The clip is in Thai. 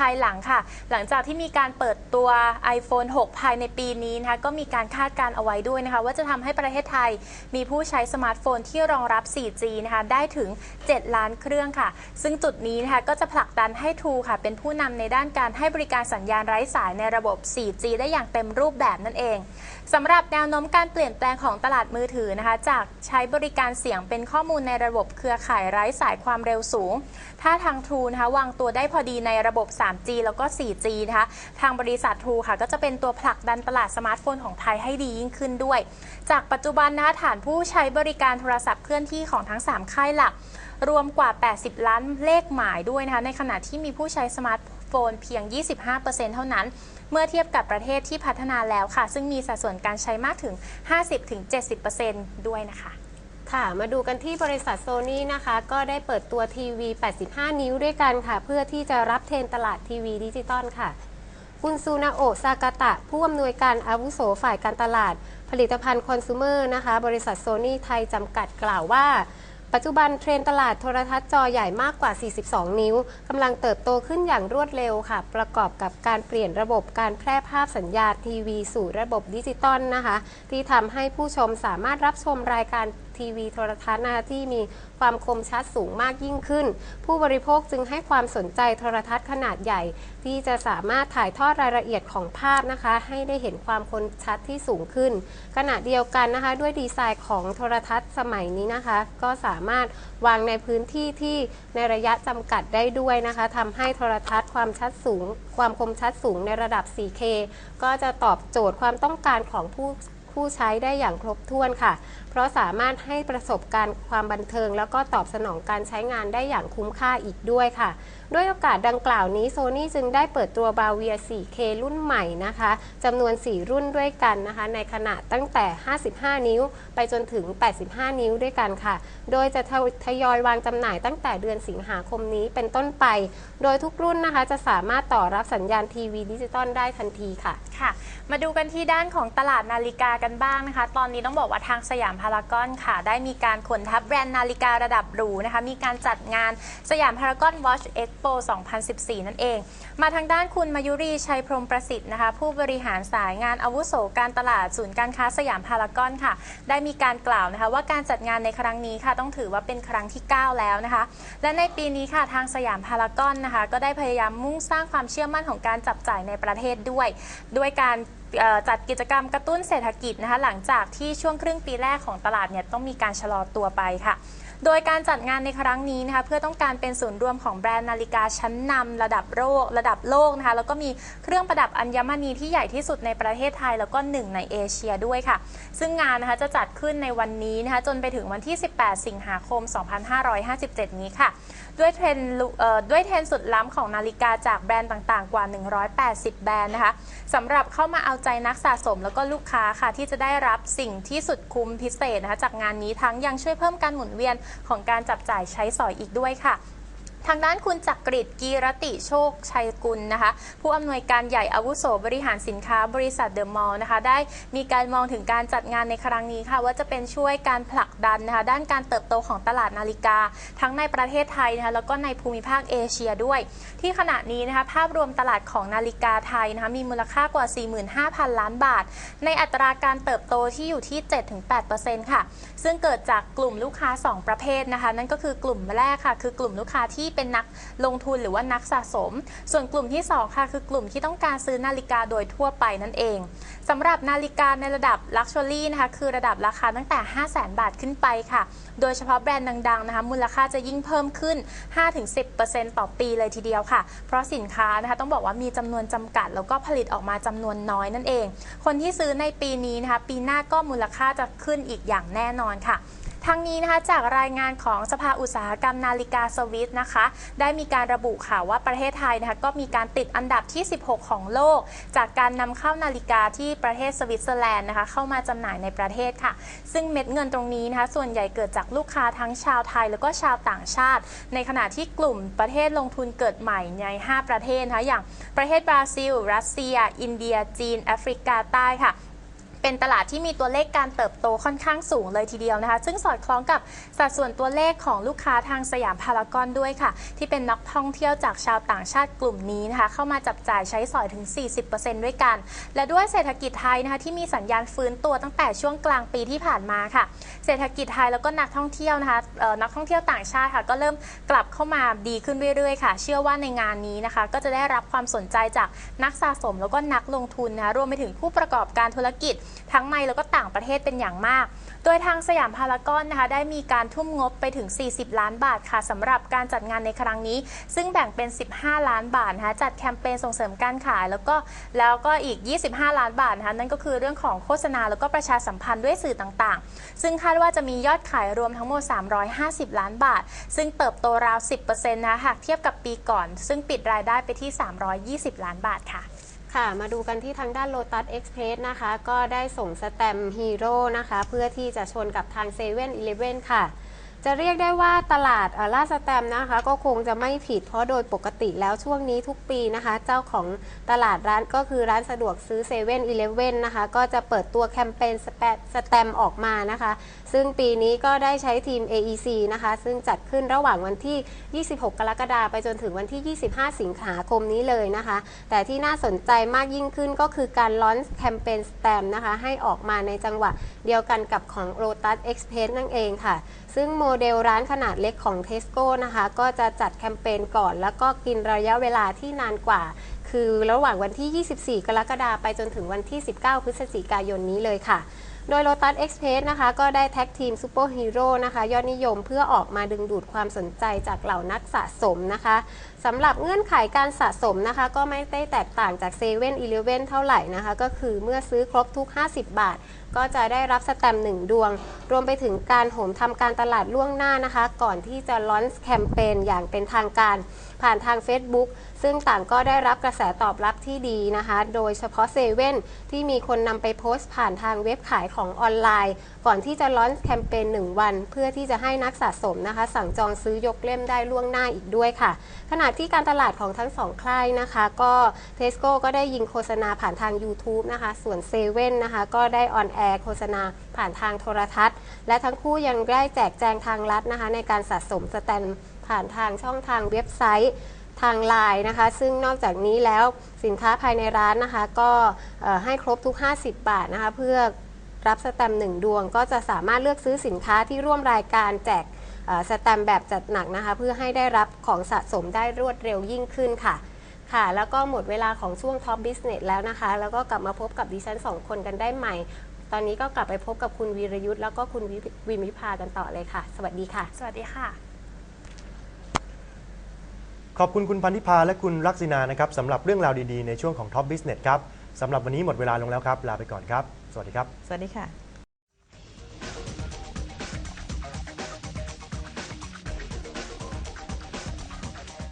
ภายหลังค่ะ หลังจากที่มีการเปิดตัว iPhone 6 ภายในปีนี้นะคะก็มีการคาดการณ์เอาไว้ด้วยนะคะ ว่าจะทำให้ประเทศไทยมีผู้ใช้สมาร์ทโฟนที่รองรับ 4G นะคะได้ถึง 7 ล้านเครื่องค่ะ ซึ่งจุดนี้นะคะก็จะผลักดันให้ True ค่ะ เป็นผู้นำในด้านการให้บริการสัญญาณไร้สายในระบบ 4G ได้อย่างเต็มรูปแบบนั่นเองสำหรับแนวโน้มการเปลี่ยนแปลงของตลาดมือถือนะคะ จากใช้บริการเสียงเป็นข้อมูลในระบบเครือข่ายไร้สายความเร็วสูง ถ้าทาง True นะคะวางตัวได้พอดีในระบบ 3G แล้วก็ 4G นะคะ ทางบริษัท True ค่ะ ก็จะเป็นตัวผลักดันตลาดสมาร์ทโฟนของไทยให้ดียิ่งขึ้นด้วย จากปัจจุบันนะคะฐานผู้ใช้บริการโทรศัพท์เคลื่อนที่ของทั้ง 3 ค่ายหลัก รวมกว่า 80 ล้านเลขหมายด้วยนะคะ ในขณะที่มีผู้ใช้สมาร์ทโฟนเพียง 25%เท่านั้นเมื่อเทียบกับประเทศที่พัฒนาแล้วค่ะ ซึ่งมีสัดส่วนการใช้มากถึง 50-70%ด้วยนะคะ ค่ะ มาดูกันที่บริษัทโซนี่นะคะ ก็ได้เปิดตัวทีวี 85 นิ้วด้วยกันค่ะ เพื่อที่จะรับเทรนตลาดทีวีดิจิตอลค่ะ คุณซูนาโอซากาตะ ผู้อำนวยการอาวุโสฝ่ายการตลาด ผลิตภัณฑ์คอน sumer นะคะ บริษัทโซนี่ไทยจำกัดกล่าวว่า ปัจจุบันเทรนตลาดโทรทัศน์จอใหญ่มากกว่า 42 นิ้วกำลังเติบโตขึ้นอย่างรวดเร็วค่ะ ประกอบกับการเปลี่ยนระบบการแพร่ภาพสัญญาณทีวี สู่ระบบดิจิตอลนะคะ ที่ทำให้ผู้ชมสามารถรับชมรายการ ทีวีโทรทัศน์นะคะที่มีความคมชัดสูงมากยิ่งขึ้น ผู้บริโภคจึงให้ความสนใจโทรทัศน์ขนาดใหญ่ ที่จะสามารถถ่ายทอดรายละเอียดของภาพนะคะ ให้ได้เห็นความคมชัดที่สูงขึ้น ขณะเดียวกันนะคะ ด้วยดีไซน์ของโทรทัศน์สมัยนี้นะคะ ก็สามารถวางในพื้นที่ที่ในระยะจำกัดได้ด้วยนะคะทำให้โทรทัศน์ความชัดสูง ความคมชัดสูงในระดับ 4K ก็จะตอบโจทย์ความต้องการของผู้ ผู้ใช้ได้อย่างครบถ้วนค่ะ เพราะสามารถให้ประสบการณ์ความบันเทิง แล้วก็ตอบสนองการใช้งานได้อย่างคุ้มค่าอีกด้วยค่ะ ด้วยโอกาสดังกล่าวนี้โซนี่จึงได้เปิดตัวบาเวีย 4K รุ่นใหม่นะคะจำนวน 4 รุ่นด้วยกันนะคะ ในขนาดตั้งแต่ 55 นิ้ว ไปจนถึง 85 นิ้วด้วยกันค่ะ โดยจะทยอยวางจำหน่ายตั้งแต่เดือนสิงหาคมนี้เป็นต้นไป โดยทุกรุ่นนะคะจะสามารถต่อรับสัญญาณทีวีดิจิตอลได้ทันทีค่ะ ค่ะ มาดูกันที่ด้านของตลาดนาฬิกากันบ้างนะคะ ตอนนี้ต้องบอกว่าทางสยามพารากอนค่ะ ได้มีการขนทัพแบรนด์นาฬิการะดับหรูนะคะ มีการจัดงานสยามพารากอนวอชเอ็กโป2014 นั่นเอง มาทางด้านคุณมายุรีชัยพรมประสิทธิ์นะคะ ผู้บริหารสายงานอาวุโสการตลาดศูนย์การค้าสยามพารากอนค่ะ ได้มีการกล่าวนะคะ ว่าการจัดงานในครั้งนี้ค่ะ ต้องถือว่าเป็นครั้งที่ 9 แล้วนะคะ และในปีนี้ค่ะทางสยามพารากอนนะคะ ก็ได้พยายามมุ่งสร้างความเชื่อมั่นของการจับจ่ายในประเทศด้วย ด้วยการ เอ่อจัดกิจกรรมกระตุ้นเศรษฐกิจนะคะหลังจากที่ช่วงครึ่งปีแรกของตลาดเนี่ยต้องมีการชะลอตัวไปค่ะ โดยการจัดงานในครั้งนี้นะคะเพื่อต้องการเป็นศูนย์รวมของแบรนด์นาฬิกาชั้นนำระดับโลกระดับโลกนะคะแล้วก็มีเครื่องประดับอัญมณีที่ใหญ่ที่สุดในประเทศไทย แล้วก็หนึ่งในเอเชียด้วยค่ะ ซึ่งงานนะคะจะจัดขึ้นในวันนี้นะคะจนไปถึงวันที่ 18 สิงหาคม 2557 นี้ค่ะ ด้วยเทรนด์ด้วยเทรนด์สุดล้ำของนาฬิกาจากแบรนด์ต่างๆ กว่า 180 แบรนด์นะคะสำหรับเข้ามาเอาใจนักสะสมแล้วก็ลูกค้าค่ะที่จะได้รับสิ่งที่สุดคุ้มพิเศษนะคะจากงานนี้ทั้งยังช่วยเพิ่มการหมุนเวียนของการจับจ่ายใช้สอยอีกด้วยค่ะ ทางด้านคุณจักกริดกีรติโชคชัยกุลนะคะ ผู้อำนวยการใหญ่อาวุโสบริหารสินค้าบริษัทเดอะมอลล์นะคะ ได้มีการมองถึงการจัดงานในครั้งนี้ค่ะ ว่าจะเป็นช่วยการผลักดันนะคะ ด้านการเติบโตของตลาดนาฬิกา ทั้งในประเทศไทยนะคะแล้วก็ในภูมิภาคเอเชียด้วย ที่ขณะนี้นะคะ ภาพรวมตลาดของนาฬิกาไทยนะคะมีมูลค่ากว่า 45,000 ล้านบาท ในอัตราการเติบโตที่อยู่ที่ 7-8%ค่ะ ซึ่งเกิดจากกลุ่มลูกค้า 2 ประเภทนะคะ นั่นก็คือกลุ่มแรกค่ะ คือกลุ่มลูกค้าที่เป็นนักลงทุนหรือว่านักสะสม ส่วนกลุ่มที่ 2 ค่ะ คือกลุ่มที่ต้องการซื้อนาฬิกาโดยทั่วไปนั่นเองสำหรับนาฬิกาในระดับ Luxury นะคะคือระดับราคาตั้งแต่ 500,000บาทขึ้นไปค่ะ โดยเฉพาะแบรนด์ดังๆนะคะมูลค่าจะยิ่งเพิ่มขึ้น 5-10%ต่อปีเลยทีเดียวค่ะ เพราะสินค้านะคะต้องบอกว่ามีจำนวนจำกัด แล้วก็ผลิตออกมาจำนวนน้อยนั่นเอง คนที่ซื้อในปีนี้นะคะปีหน้าก็มูลค่าจะขึ้นอีกอย่างแน่นอนค่ะ ทั้งนี้นะคะจากรายงานของสภาอุตสาหกรรมนาฬิกาสวิสนะคะ ได้มีการระบุค่ะว่าประเทศไทยนะคะก็มีการติดอันดับที่ 16 ของโลก จากการนำเข้านาฬิกาที่ประเทศสวิตเซอร์แลนด์นะคะเข้ามาจำหน่ายในประเทศค่ะ ซึ่งเม็ดเงินตรงนี้นะคะส่วนใหญ่เกิดจากลูกค้าทั้งชาวไทย แล้วก็ชาวต่างชาติ ในขณะที่กลุ่มประเทศลงทุนเกิดใหม่ใน 5 ประเทศนะคะอย่างประเทศบราซิล รัสเซีย อินเดีย จีน แอฟริกาใต้ค่ะ เป็นตลาดที่มีตัวเลขการเติบโตค่อนข้างสูงเลยทีเดียวนะคะ ซึ่งสอดคล้องกับสัดส่วนตัวเลขของลูกค้าทางสยามพารากอนด้วยค่ะ ที่เป็นนักท่องเที่ยวจากชาวต่างชาติกลุ่มนี้นะคะ เข้ามาจับจ่ายใช้สอยถึง 40%ด้วยกัน และด้วยเศรษฐกิจไทยนะคะที่มีสัญญาณฟื้นตัวตั้งแต่ช่วงกลางปีที่ผ่านมาค่ะ เศรษฐกิจไทยแล้วก็นักท่องเที่ยวนะคะนักท่องเที่ยวต่างชาติค่ะ ก็เริ่มกลับเข้ามาดีขึ้นเรื่อยๆค่ะ เชื่อว่าในงานนี้นะคะ ก็จะได้รับความสนใจจากนักสะสมแล้วก็นักลงทุนนะคะรวมไปถึงผู้ประกอบการธุรกิจทั้งในแล้วก็ต่างประเทศเป็นอย่างมาก โดยทางสยามพารากอนนะคะได้มีการทุ่มงบไปถึง 40 ล้านบาทค่ะสำหรับการจัดงานในครั้งนี้ ซึ่งแบ่งเป็น 15 ล้านบาทนะคะจัดแคมเปญส่งเสริมการขาย แล้วก็แล้วก็อีก 25 ล้านบาทนะคะนั่นก็คือเรื่องของโฆษณาแล้วก็ประชาสัมพันธ์ด้วยสื่อต่างๆ ซึ่งคาดว่าจะมียอดขายรวมทั้งหมด 350 ล้านบาท ซึ่งเติบโตราว 10%นะคะหากเทียบกับปีก่อน ซึ่งปิดรายได้ไปที่ 320 ล้านบาทค่ะ ค่ะ มาดูกันที่ทางด้าน Lotus Express นะคะ ก็ได้ส่งสแตมฮีโร่นะคะ เพื่อที่จะชนกับทาง7 e เ e ่ e อค่ะ จะเรียกได้ว่าตลาดล่าสแตมนะคะ ก็คงจะไม่ผิดเพราะโดยปกติแล้วช่วงนี้ทุกปีนะคะ เจ้าของตลาดร้านก็คือร้านสะดวกซื้อ7 e เ e ่ e อนะคะ ก็จะเปิดตัวแคมเปญสแตมออกมานะคะ ซึ่งปีนี้ก็ได้ใช้ทีม AEC นะคะ ซึ่งจัดขึ้นระหว่างวันที่ 26 กรกฎาคมไปจนถึงวันที่ 25 สิงหาคมนี้เลยนะคะ แต่ที่น่าสนใจมากยิ่งขึ้นก็คือการล้อนแคมเปญสแตมนะคะให้ออกมาในจังหวะเดียวกันกับของ Lotus Express นั่นเองค่ะ ซึ่งโมเดลร้านขนาดเล็กของ Tesco นะคะ ก็จะจัดแคมเปญก่อน แล้วก็กินระยะเวลาที่นานกว่า คือระหว่างวันที่ 24 กรกฎาคมไปจนถึงวันที่ 19 พฤศจิกายนนี้เลยค่ะโดย Lotus Express นะคะ ก็ได้แท็กทีมซูเปอร์ฮีโร่นะคะ ยอดนิยมเพื่อออกมาดึงดูดความสนใจจากเหล่านักสะสมนะคะสำหรับเงื่อนไขการสะสมนะคะ ก็ไม่ได้แตกต่างจาก7 e เ e ่ e อเเท่าไหร่นะคะ ก็คือเมื่อซื้อครบทุก 50 บาท ก็จะได้รับสแตมป์หนึ่งดวง รวมไปถึงการโหมทำการตลาดล่วงหน้านะคะ ก่อนที่จะลอนแคมเปญอย่างเป็นทางการ ผ่านทาง Facebook ซึ่งต่างก็ได้รับกระแสตอบรับที่ดีนะคะ โดยเฉพาะเซเว่นที่มีคนนำไปโพสต์ผ่านทางเว็บขายของออนไลน์ ก่อนที่จะลอนแคมเปญ1 วัน เพื่อที่จะให้นักสะสมนะคะ สั่งจองซื้อยกเล่มได้ล่วงหน้าอีกด้วยค่ะ ขณะที่การตลาดของทั้งสองค่ายนะคะ ก็เทสโก้ก็ได้ยิงโฆษณาผ่านทาง YouTube นะคะ ส่วนเซเว่นนะคะก็ได้ออนแอร์โฆษณาผ่านทางโทรทัศน์ และทั้งคู่ยังได้แจกแจงทางลัดนะคะในการสะสมสแตมป์ผ่านทางช่องทางเว็บไซต์ทางไลน์นะคะ ซึ่งนอกจากนี้แล้วสินค้าภายในร้านนะคะ ก็ให้ครบทุก 50 บาทนะคะ เพื่อรับสแตมป์หนึ่งดวง ก็จะสามารถเลือกซื้อสินค้าที่ร่วมรายการแจกสแตมป์แบบจัดหนักนะคะ เพื่อให้ได้รับของสะสมได้รวดเร็วยิ่งขึ้นค่ะค่ะ แล้วก็หมดเวลาของช่วง Top Business แล้วนะคะ แล้วก็กลับมาพบกับดิฉันสองคนกันได้ใหม่ ตอนนี้ก็กลับไปพบกับคุณวีรยุทธ์แล้วก็คุณวิวินวิภากันต่อเลยค่ะ สวัสดีค่ะ สวัสดีค่ะ ขอบคุณคุณพันธิพาและคุณลักษณานะครับสำหรับเรื่องราวดีๆในช่วงของ Top Business ครับสำหรับวันนี้หมดเวลาลงแล้วครับ ลาไปก่อนครับ สวัสดีครับ สวัสดีค่ะ